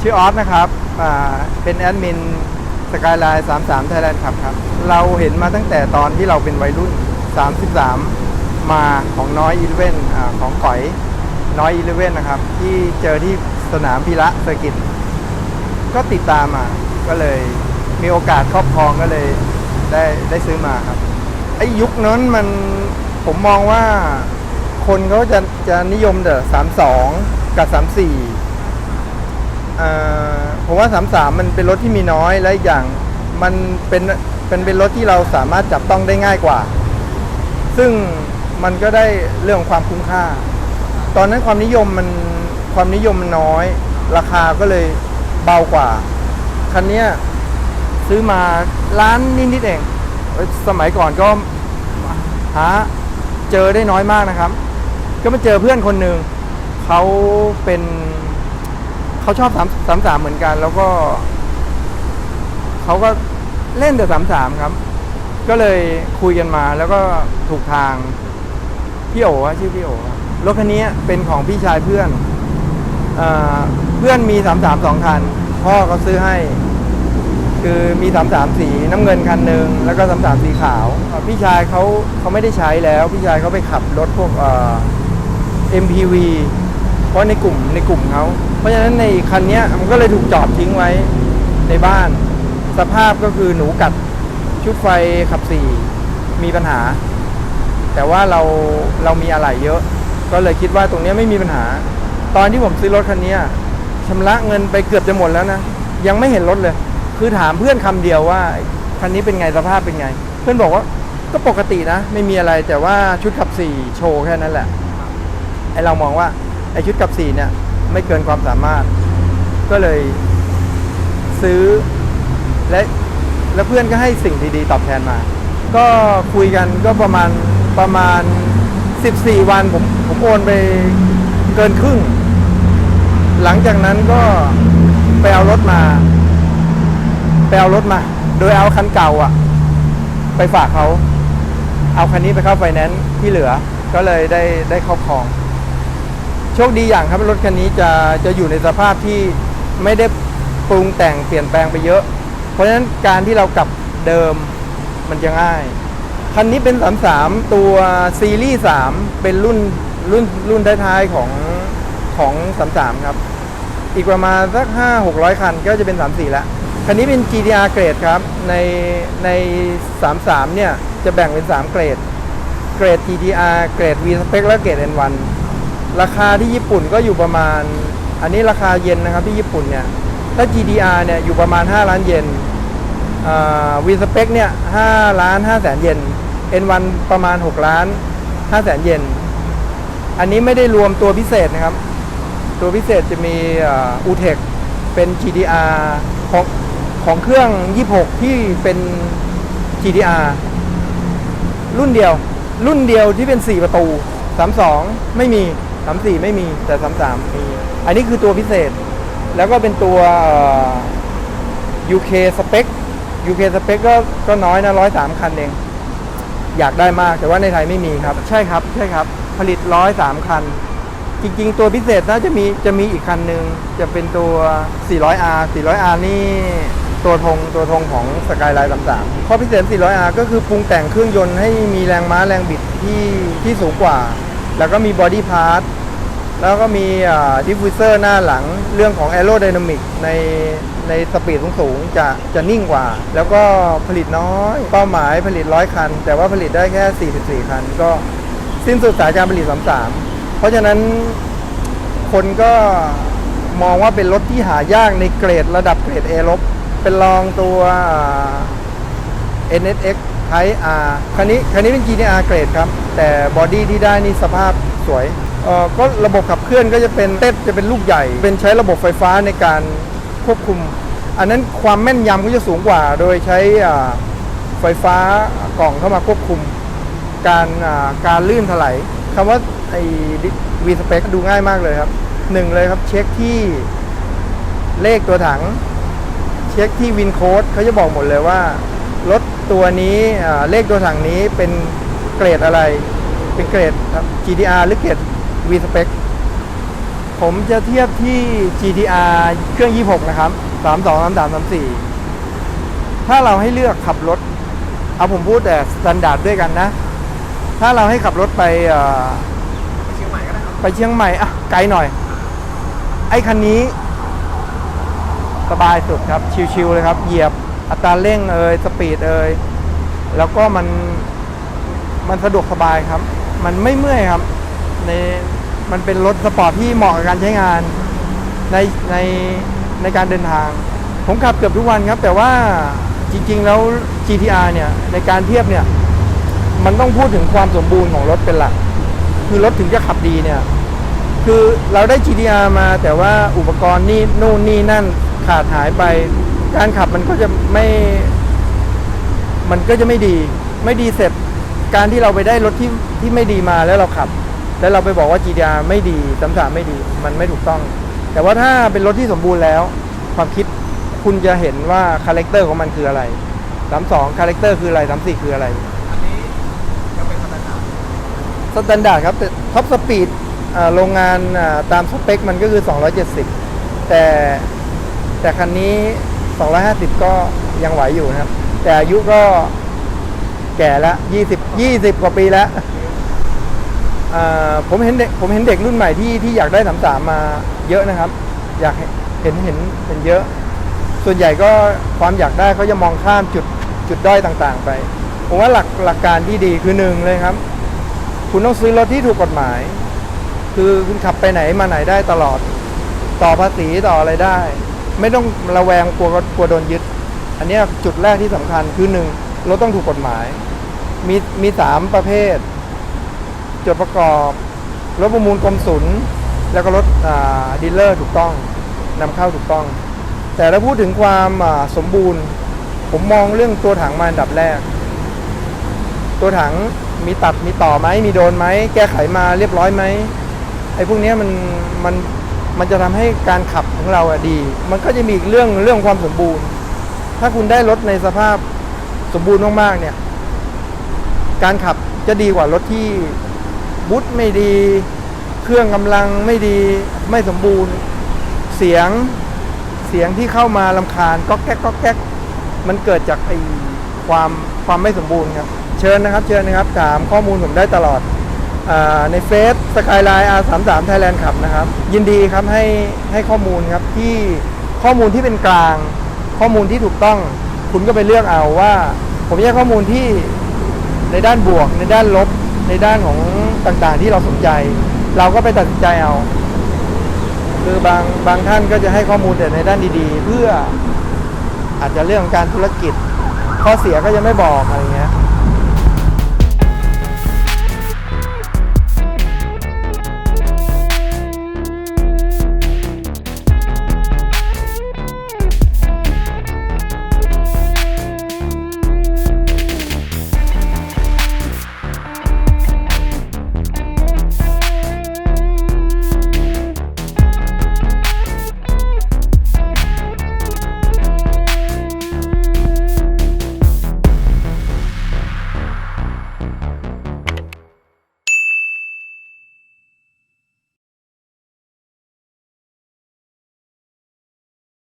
ชื่อออสนะครับเป็นแอดมินสกายไลน์33 Thailand ครับครับ เราเห็นมาตั้งแต่ตอนที่เราเป็นวัยรุ่น 33 มาของน้อยอีเลเว่นของก๋อยน้อยอีเลเว่นนะครับ ที่เจอที่สนามพีระเซอร์กิตก็ติดตามมาก็เลยมีโอกาสครอบครองก็เลยได้ได้ซื้อมาครับไอ้ยุคนั้นมันผมมองว่าคนเขาจะจะนิยมแต่สามสองกับสามสี่ ผมว่าสามสามมันเป็นรถที่มีน้อยและอีกอย่างมันเป็นเป็นเป็นรถที่เราสามารถจับต้องได้ง่ายกว่า ซึ่งมันก็ได้เรื่องความคุ้มค่า ตอนนั้นความนิยมมันความนิยมมันน้อย ราคาก็เลยเบากว่า คันนี้ซื้อมาล้านนิดๆเองเอ้ยสมัยก่อนก็หาเจอได้น้อยมากนะครับ ก็มาเจอเพื่อนคนหนึ่งเขาเป็น เขาชอบสามสามสามเหมือนกัน แล้วก็ เขาก็เล่นแต่สามสามครับ ก็เลยคุยกันมาแล้วก็ถูกทาง พี่โอ๋อะชื่อพี่โอ๋รถคันนี้เป็นของพี่ชายเพื่อนเอเพื่อนมีสามสามสองคัน พ่อเขาซื้อให้ คือมีสามสามสีน้ำเงินคันหนึ่งแล้วก็สามสามสีขาว พี่ชายเขาเขาไม่ได้ใช้แล้ว พี่ชายเขาไปขับรถพวกเอ่อ MPV เพราะในกลุ่มในกลุ่มเขาเพราะฉะนั้นในคันนี้มันก็เลยถูกจอดทิ้งไว้ในบ้าน สภาพก็คือหนูกัดชุดไฟขับสี่มีปัญหา แต่ว่าเราเรามีอะไรเยอะ ก็เลยคิดว่าตรงนี้ไม่มีปัญหา ตอนที่ผมซื้อรถคันนี้ชำระเงินไปเกือบจะหมดแล้วนะยังไม่เห็นรถเลย คือถามเพื่อนคำเดียวว่าคันนี้เป็นไงสภาพเป็นไง เพื่อนบอกว่าก็ปกตินะ ไม่มีอะไรแต่ว่าชุดขับสี่โชว์แค่นั้นแหละไอเรามองว่า ไอชุดขับสีเนี่ยไม่เกินความสามารถ ก็เลยซื้อและและเพื่อนก็ให้สิ่งดีๆ ตอบแทนมา ก็คุยกันก็ประมาณประมาณ 14 วันผมผมโอนไปเกินครึ่ง หลังจากนั้นก็ไปเอารถมาไปเอารถมา โดยเอาคันเก่าอะ ไปฝากเขา เอาคันนี้ไปเข้าไฟแนนซ์ที่เหลือ ก็เลยได้ได้เข้าครอง ชคดีอย่างครับรถคันนี้จะจะอยู่ในสภาพที่ไม่ได้ปรุงแต่งเปลี่ยนแปลงไปเยอะ เพราะฉะนั้นการที่เรากลับเดิมมันจะง่าย คันนี้เป็น 33 ตัวซีรีส์3เป็นรุ่นรุ่นรุ่นท้ายๆของของ 33 ครับ อีกประมาณสัก 5 600 คันก็จะเป็น 34 แล้ว คันนี้เป็น GTR เกรดครับ ในใน 33 เนี่ยจะแบ่งเป็น 3 เกรด เกรด GTR เกรด V Spec และเกรด N1 ราคาที่ญี่ปุ่นก็อยู่ประมาณ อันนี้ราคาเยนนะครับที่ญี่ปุ่นเนี่ย ถ้า GTR เนี่ยอยู่ประมาณ 5 ล้านเยนวีสเปกเนี่ย5ล้าน5แสนเยน N1 ประมาณ 6 ล้าน5แสนเยน อันนี้ไม่ได้รวมตัวพิเศษนะครับ ตัวพิเศษจะมีอูเทคเป็น GTR ของของเครื่อง 26 ที่เป็น GTR รุ่นเดียว รุ่นเดียวที่เป็น 4 ประตู 32 ไม่มี 34ไม่มีแต่33มี อันนี้คือตัวพิเศษ แล้วก็เป็นตัวเอ่อ UK Spec UK Spec ก็ก็น้อยนะร้อยสามคันเอง อยากได้มากแต่ว่าในไทยไม่มีครับ ใช่ครับ ใช่ครับ ผลิตร้อยสามคัน จริง ๆ ตัวพิเศษน่าจะมีจะมีอีกคันหนึ่งจะเป็นตัว 400R 400R นี่ตัวธงตัวธงของสกายไลน์33ข้อพิเศษ 400R ก็คือปรุงแต่งเครื่องยนต์ให้มีแรงม้าแรงบิดที่ที่สูงกว่า แล้วก็มีบอดี้พาร์ท แล้วก็มีดิฟฟิวเซอร์หน้าหลังเรื่องของ a e r o d y n a m i c ในในสปีดสูงๆจะจะนิ่งกว่า แล้วก็ผลิตน้อย เป้าหมายผลิตร้อยคัน แต่ว่าผลิตได้แค่ 44 คัน ก็สิ้นสุดสายการผลิต 33 เพราะฉะนั้นคนก็มองว่าเป็นรถที่หายากในเกรดระดับเกรด A ลบเป็นรองตัว NSX Type R คันนี้คันนี้เป็น GTR เกรดครับ แต่บอดี้ที่ได้นี่สภาพสวย ก็ระบบขับเคลื่อนก็จะเป็นเต็ดจะเป็นลูกใหญ่ เป็นใช้ระบบไฟฟ้าในการควบคุม อันนั้นความแม่นยำก็จะสูงกว่า โดยใช้ไฟฟ้ากล่องเข้ามาควบคุม การการลื่นถลายคำว่าไอ้วีสเปคดูง่ายมากเลยครับหนึ่งเลยครับเช็คที่เลขตัวถัง เช็คที่วินโค้ดเขาจะบอกหมดเลยว่า รถตัวนี้เลขตัวถังนี้เป็นเกรดอะไร เป็นเกรดครับ GTR หรือเกรด V Spec พผมจะเทียบที่ GTR เครื่อง 26 นะครับ 32 33 34 ถ้าเราให้เลือกขับรถ เอาผมพูดแต่สแตนดาร์ดด้วยกันนะ ถ้าเราให้ขับรถไปเอ่อเชียงใหม่ก็ได้ครับไปเชียงใหม่อะไกลหน่อย ไอ้คันนี้ สบายสุดครับ ชิวๆเลยครับ เหยียบอัตราเร่งเอ่ยสปีดเอ่ยแล้วก็มันมันสะดวกสบายครับ มันไม่เมื่อยครับ ใน มันเป็นรถสปอร์ตที่เหมาะกับการใช้งานในในในการเดินทาง ผมขับเกือบทุกวันครับ แต่ว่าจริง ๆ แล้ว GTR เนี่ยในการเทียบเนี่ย มันต้องพูดถึงความสมบูรณ์ของรถเป็นหลัก คือรถถึงจะขับดีเนี่ย คือเราได้ GTR มาแต่ว่าอุปกรณ์นี่นู่นนี่นั่นขาดหายไป การขับมันก็จะไม่ มันก็จะไม่ดี ไม่ดีเสร็จการที่เราไปได้รถที่ที่ไม่ดีมาแล้วเราขับ แล้วเราไปบอกว่า GTR ไม่ดีสามสามไม่ดี มันไม่ถูกต้อง แต่ว่าถ้าเป็นรถที่สมบูรณ์แล้ว ความคิดคุณจะเห็นว่าคาแรคเตอร์ของมันคืออะไรสามสองคาแรคเตอร์คืออะไรสามสี่คืออะไร อันนี้ก็เป็นมาตรฐานสแตนดาร์ดครับแต่ท็อปสปีดโรงงานตามสเปคมันก็คือ 270 แต่แต่คันนี้ 250 ก็ยังไหวอยู่นะครับ แต่อายุก็แก่แล้ว20 20 กว่าปีแล้ว ผมเห็นเด็กผมเห็นเด็กรุ่นใหม่ที่ที่อยากได้33มสามมาเยอะนะครับ อยากเห็นเห็นเห็นเยอะ ส่วนใหญ่ก็ความอยากได้เขาจะมองข้ามจุดจุดด้อยต่างๆ ไปผมว่าหลักหลักการที่ดีคือหนึ่งเลยครับ คุณต้องซื้อรถที่ถูกกฎหมาย คือคุณขับไปไหนมาไหนได้ตลอด ต่อภาษีต่ออะไรได้ ไม่ต้องระแวงกลัวกลัวโดนยึด อันนี้จุดแรกที่สำคัญคือหนึ่งรถต้องถูกกฎหมาย มีมีสามประเภท จดประกอบ รถประมูลกรมศุลแล้วก็รถดีลเลอร์ถูกต้องนำเข้าถูกต้อง แต่ถ้าพูดถึงความสมบูรณ์ ผมมองเรื่องตัวถังมาอันดับแรก ตัวถังมีตัดมีต่อไหมมีโดนไหมแก้ไขมาเรียบร้อยไหมไอ้พวกนี้มันมันมันจะทำให้การขับของเราอะดี มันก็จะมีอีกเรื่องเรื่องความสมบูรณ์ ถ้าคุณได้รถในสภาพสมบูรณ์มากๆเนี่ย การขับจะดีกว่ารถที่ บูทไม่ดี เครื่องกำลังไม่ดีไม่สมบูรณ์ เสียงเสียงที่เข้ามาลำคาญก็แก๊กก็แก๊กมันเกิดจากไอ้ความความไม่สมบูรณ์ครับ เชิญนะครับ เชิญนะครับ ถามข้อมูลผมได้ตลอดอในเฟซสกายไลน์ R33 Thailand ขับนะครับ ยินดีครับให้ให้ข้อมูลครับที่ข้อมูลที่เป็นกลาง ข้อมูลที่ถูกต้อง คุณก็ไปเลือกเอาว่า ผมแยกข้อมูลที่ในด้านบวกในด้านลบ ในด้านของต่างๆที่เราสนใจ เราก็ไปตัดสินใจเอา คือบางบางท่านก็จะให้ข้อมูลแต่ในด้านดีๆ เพื่ออาจจะเรื่องการธุรกิจ ข้อเสียก็ยังไม่บอกอะไรเงี้ย